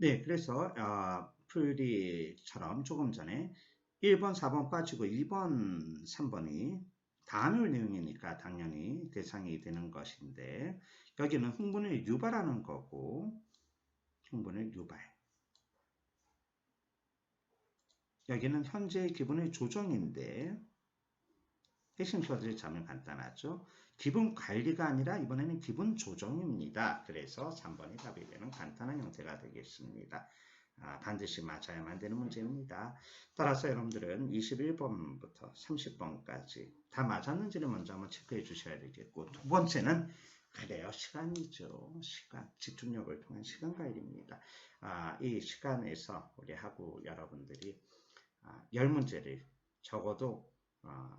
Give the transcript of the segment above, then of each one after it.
네, 그래서 어, 풀이처럼 조금 전에 1번, 4번 빠지고 2번, 3번이 단을 내용이니까 당연히 대상이 되는 것인데 여기는 흥분을 유발하는 거고 흥분을 유발. 여기는 현재의 기분의 조정인데 핵심 키워드를 잡으면 간단하죠. 기분 관리가 아니라 이번에는 기분 조정입니다. 그래서 3번이 답이 되는 간단한 형태가 되겠습니다. 아, 반드시 맞아야만 되는 문제입니다. 따라서 여러분들은 21번부터 30번까지 다 맞았는지를 먼저 한번 체크해 주셔야 되겠고 두 번째는 그래요. 시간이죠. 시간. 집중력을 통한 시간 관리입니다. 아, 이 시간에서 우리 하고 여러분들이 아, 10문제를 적어도 아,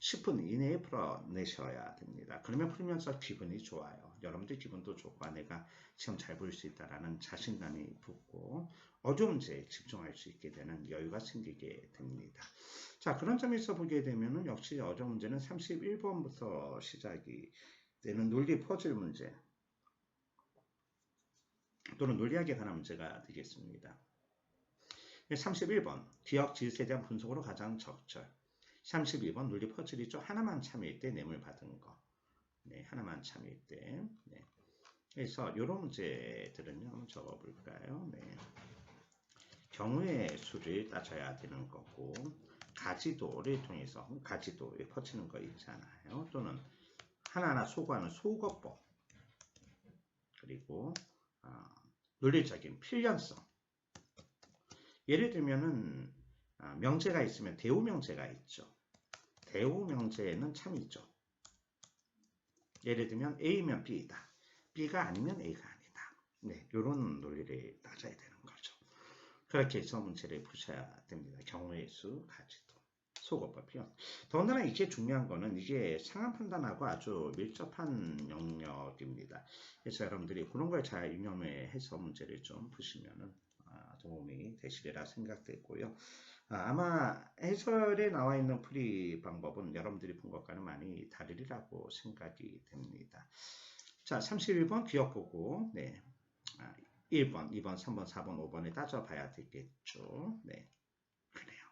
10분 이내에 풀어내셔야 됩니다. 그러면 풀면서 기분이 좋아요. 여러분들 기분도 좋고 아, 내가 시험 잘 볼 수 있다라는 자신감이 붙고 어려운 문제에 집중할 수 있게 되는 여유가 생기게 됩니다. 자 그런 점에서 보게 되면 역시 어려운 문제는 31번부터 시작이 되는 논리 퍼즐 문제 또는 논리학에 관한 문제가 되겠습니다. 31번 기억 질서에 대한 분석으로 가장 적절 32번 논리 퍼즐 이죠. 하나만 참일 때 뇌물 받은 거. 네, 하나만 참일 때. 네. 그래서 이런 문제들은요. 한번 적어볼까요? 네. 경우의 수를 따져야 되는 거고 가지도를 통해서 가지도에 퍼치는 거 있잖아요. 또는 하나하나 소구하는 소거법 그리고 어, 논리적인 필연성 예를 들면은 어, 명제가 있으면 대우 명제가 있죠. 대우 명제에는 참이죠. 예를 들면 A면 B이다. B가 아니면 A가 아니다. 네, 이런 논리를 따져야 되는 거죠. 그렇게 해서 문제를 푸셔야 됩니다. 경우의 수, 가지도, 소거법 표현. 더군다나 이게 중요한 거는 이게 상황 판단하고 아주 밀접한 영역입니다. 그래서 여러분들이 그런 걸 잘 유념해서 문제를 좀 푸시면은 아, 도움이 되시리라 생각되고요. 아, 아마 해설에 나와 있는 풀이 방법은 여러분들이 본 것과는 많이 다르리라고 생각이 됩니다. 자, 31번 기억 보고 네. 1번, 2번, 3번, 4번, 5번에 따져봐야 되겠죠. 네, 그래요.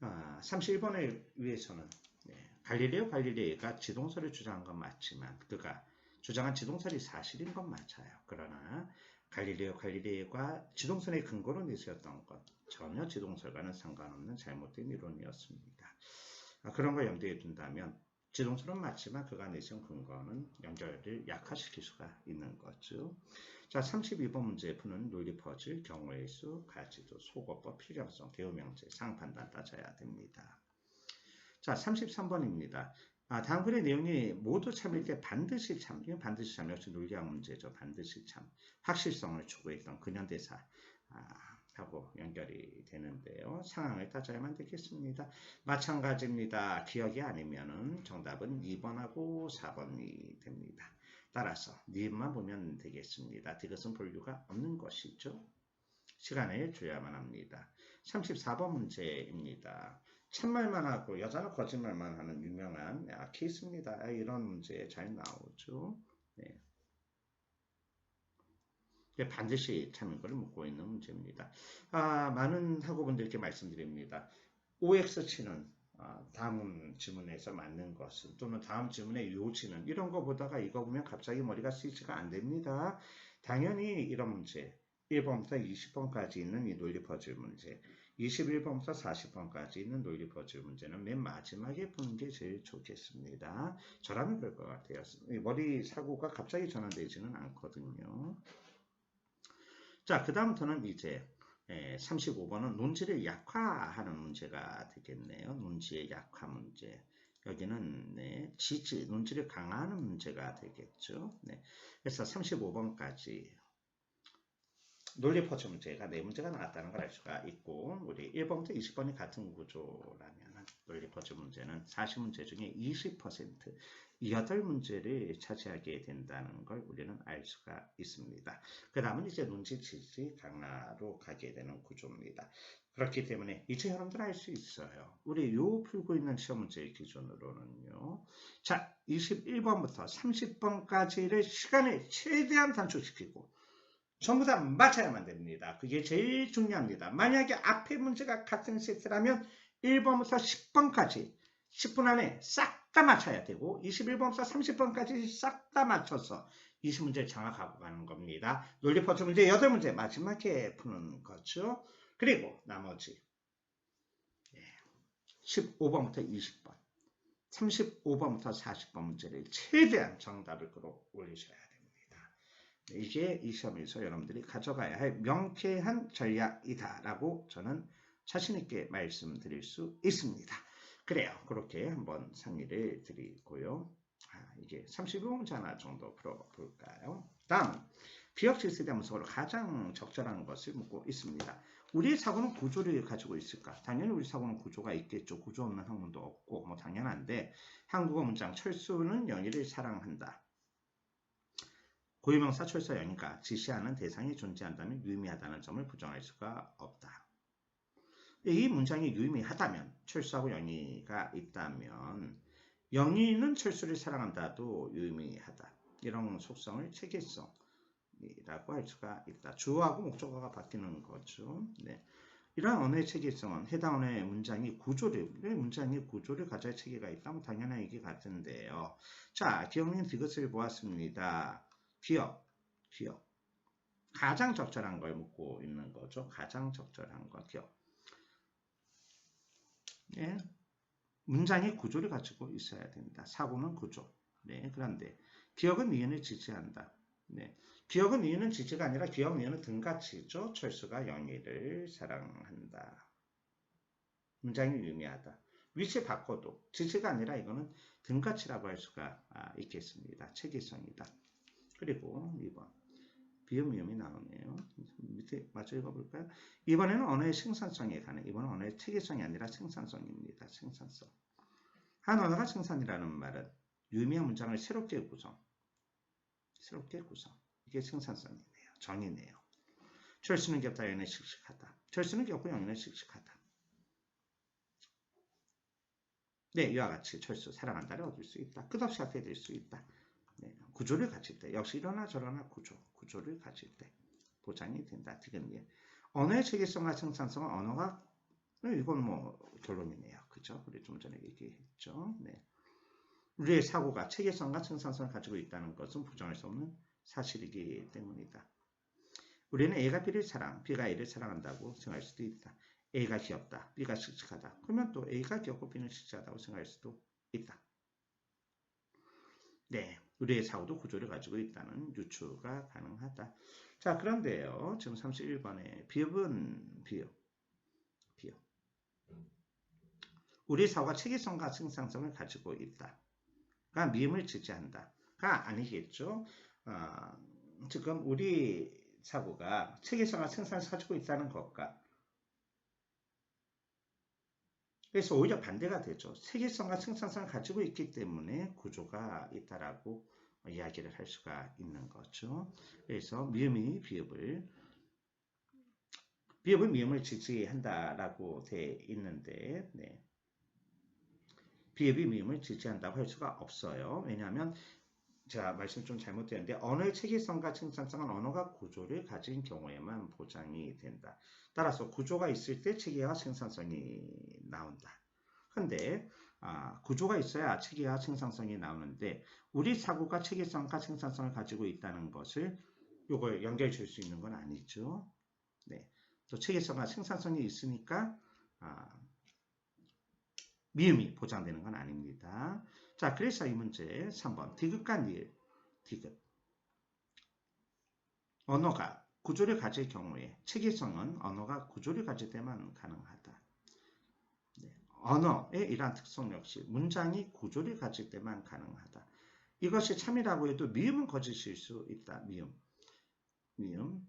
아, 31번을 위해서는 네, 갈릴레오 갈릴레이가 지동설을 주장한 건 맞지만 그가 주장한 지동설이 사실인 건 맞아요. 그러나 갈릴레오 갈릴레이가 지동설의 근거로 내세웠던 것 전혀 지동설과는 상관없는 잘못된 이론이었습니다. 아, 그런 걸 염두에 둔다면 지동설은 맞지만 그가 내세운 근거는 연결을 약화시킬 수가 있는 거죠. 자, 32번 문제 푸는 논리 퍼즐, 경우의 수, 가지도, 소거법, 필요성, 대우명제, 상판단 따져야 됩니다. 자, 33번입니다. 아, 다음 글의 내용이 모두 참일 때 반드시 참, 이건 반드시 참, 역시 논리학 문제죠. 반드시 참. 확실성을 추구했던 근현대사. 아, 하고 연결이 되는데요. 상황을 따져야만 되겠습니다. 마찬가지입니다. 기억이 아니면은 정답은 2번하고 4번이 됩니다. 따라서 니은만 보면 되겠습니다. 이것은 볼 이유가 없는 것이죠. 시간을 줘야만 합니다. 34번 문제입니다. 참말만 하고 여자는 거짓말만 하는 유명한 아, 케이스입니다. 아, 이런 문제 잘 나오죠. 네. 반드시 참인 것을 묻고 있는 문제입니다. 아, 많은 학우분들께 말씀드립니다. OX치는 아, 다음 지문에서 맞는 것은 또는 다음 지문의 요지는 이런 거 보다가 이거 보면 갑자기 머리가 스위치가 안 됩니다. 당연히 이런 문제 1번부터 20번까지 있는 이 논리 퍼즐 문제 21번부터 40번까지 있는 논리 퍼즐 문제는 맨 마지막에 푸는 게 제일 좋겠습니다. 저라면 그럴 것 같아요. 머리 사고가 갑자기 전환되지는 않거든요. 자, 그 다음부터는 이제 35번은 예, 논지를 약화하는 문제가 되겠네요. 논지의 약화 문제. 여기는 네, 지지, 논지를 강화하는 문제가 되겠죠. 네. 그래서 35번까지 논리 퍼즐 문제가 네 문제가 나왔다는 걸 알 수가 있고 우리 1번부터 20번이 같은 구조라면 논리 퍼즐 문제는 40문제 중에 20% 8문제를 차지하게 된다는 걸 우리는 알 수가 있습니다. 그 다음은 이제 지지 강화로 가게 되는 구조입니다. 그렇기 때문에 이제 여러분들 알 수 있어요. 우리 요 풀고 있는 시험 문제 기준으로는요. 자, 21번부터 30번까지를 시간을 최대한 단축시키고 전부 다 맞아야만 됩니다. 그게 제일 중요합니다. 만약에 앞에 문제가 같은 세트라면 1번부터 10번까지 10분 안에 싹 다 맞춰야 되고 21번부터 30번까지 싹 다 맞춰서 20문제를 장악하고 가는 겁니다. 논리 퍼즐 문제 8문제 마지막에 푸는 거죠. 그리고 나머지 15번부터 20번 35번부터 40번 문제를 최대한 정답을 끌어 올리셔야 됩니다. 네, 이게 이 시험에서 여러분들이 가져가야 할 명쾌한 전략이다라고 저는 자신있게 말씀드릴 수 있습니다. 그래요. 그렇게 한번 상의를 드리고요. 아, 이게 35문제 하나 정도 풀어볼까요? 다음, 비역질서에 대한 분석으로 가장 적절한 것을 묻고 있습니다. 우리의 사고는 구조를 가지고 있을까? 당연히 우리 사고는 구조가 있겠죠. 구조 없는 학문도 없고 뭐 당연한데 한국어 문장 철수는 영희를 사랑한다. 고유명사 영희가 지시하는 대상이 존재한다면 유의미하다는 점을 부정할 수가 없다. 이 문장이 유의미하다면 철수하고 영희가 있다면 영희는 철수를 사랑한다도 유의미하다. 이런 속성을 체계성 이라고 할 수가 있다. 주어하고 목적어가 바뀌는 거죠. 네. 이러한 언어의 체계성은 해당 언어의 문장이 구조를, 문장의 구조를 가져야 체계가 있다면 당연한 얘기 같은데요. 자, 기억님 이것을 보았습니다. 기억, 기억. 가장 적절한 걸 묻고 있는 거죠. 가장 적절한 거, 기억. 네. 문장의 구조를 가지고 있어야 됩니다. 사고는 구조. 네. 그런데 기억은 니은을 지지한다. 네. 기억은 이유는 지지가 아니라 기억 이유는 등가치죠. 철수가 영희를 사랑한다. 문장이 유미하다. 위치 바꿔도 지지가 아니라 이거는 등가치라고 할 수가 아, 있겠습니다. 체계성이다. 그리고 2번 비음 위음이 나오네요. 밑에 마저 읽어볼까요? 이번에는 언어의 생산성에 관한 이번은 언어의 체계성이 아니라 생산성입니다. 생산성. 한 언어가 생산이라는 말은 유의미한 문장을 새롭게 구성 새롭게 구성. 이게 생산성이네요. 정의네요. 철수는 겹다 영인은 씩씩하다. 철수는 겹고 영인은 씩씩하다. 네, 이와 같이 철수, 사랑한다를 얻을 수 있다. 끝없이 갖게 될 수 있다. 네, 구조를 가질 때, 역시 이러나 저러나 구조, 구조를 가질 때 보장이 된다. 디귿 언어의 체계성과 생산성은 언어가 이건 뭐 결론이네요. 그죠? 우리 좀 전에 얘기했죠. 네. 우리의 사고가 체계성과 생산성을 가지고 있다는 것은 부정할 수 없는 사실이기 때문이다. 우리는 A가 B를 사랑, B가 A를 사랑한다고 생각할 수도 있다. A가 귀엽다, B가 씩씩하다. 그러면 또 A가 귀엽고 B는 씩씩하다고 생각할 수도 있다. 네, 우리의 사고도 구조를 가지고 있다는 유추가 가능하다. 자, 그런데요. 지금 31번에 비읍은 비읍, 비읍. 우리 사고가 체계성과 생산성을 가지고 있다. 가 미음을 지지한다가 아니겠죠. 어, 지금 우리 사고가 체계성과 생산을 가지고 있다는 것과 그래서 오히려 반대가 되죠. 체계성과 생산성을 가지고 있기 때문에 구조가 있다라고 이야기를 할 수가 있는 거죠. 그래서 미음이 비읍을 비읍은 미음을 지지한다라고 돼 있는데 네. 비읍이 미음을 지지한다고 할 수가 없어요. 왜냐하면 제가 말씀 좀 잘못되었는데 언어의 체계성과 생산성은 언어가 구조를 가진 경우에만 보장이 된다. 따라서 구조가 있을 때 체계와 생산성이 나온다. 근데 아, 구조가 있어야 체계와 생산성이 나오는데 우리 사고가 체계성과 생산성을 가지고 있다는 것을 이걸 연결 줄 수 있는 건 아니죠. 네. 또 체계성과 생산성이 있으니까 아, 미음이 보장되는 건 아닙니다. 자, 그래서 이 문제 3번 디귿과 니을, 디귿. 언어가 구조를 가질 경우에 체계성은 언어가 구조를 가질 때만 가능하다. 네. 언어의 이러한 특성 역시 문장이 구조를 가질 때만 가능하다. 이것이 참이라고 해도 미음은 거짓일 수 있다. 미음. 미음.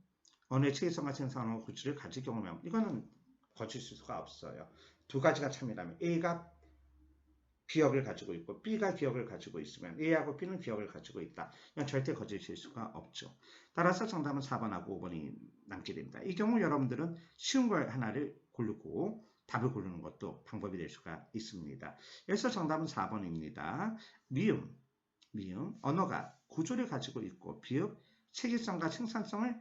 언어의 체계성과 생산하고 구조를 가질 경우면 이거는 거짓일 수가 없어요. 두 가지가 참이라면 A가 기억을 가지고 있고 B가 기억을 가지고 있으면 A하고 B는 기억을 가지고 있다. 이건 절대 거짓일 수가 없죠. 따라서 정답은 4번하고 5번이 남게 됩니다. 이 경우 여러분들은 쉬운 걸 하나를 고르고 답을 고르는 것도 방법이 될 수가 있습니다. 그래서 정답은 4번입니다. 미음, 미음, 언어가 구조를 가지고 있고 비읍, 체계성과 생산성을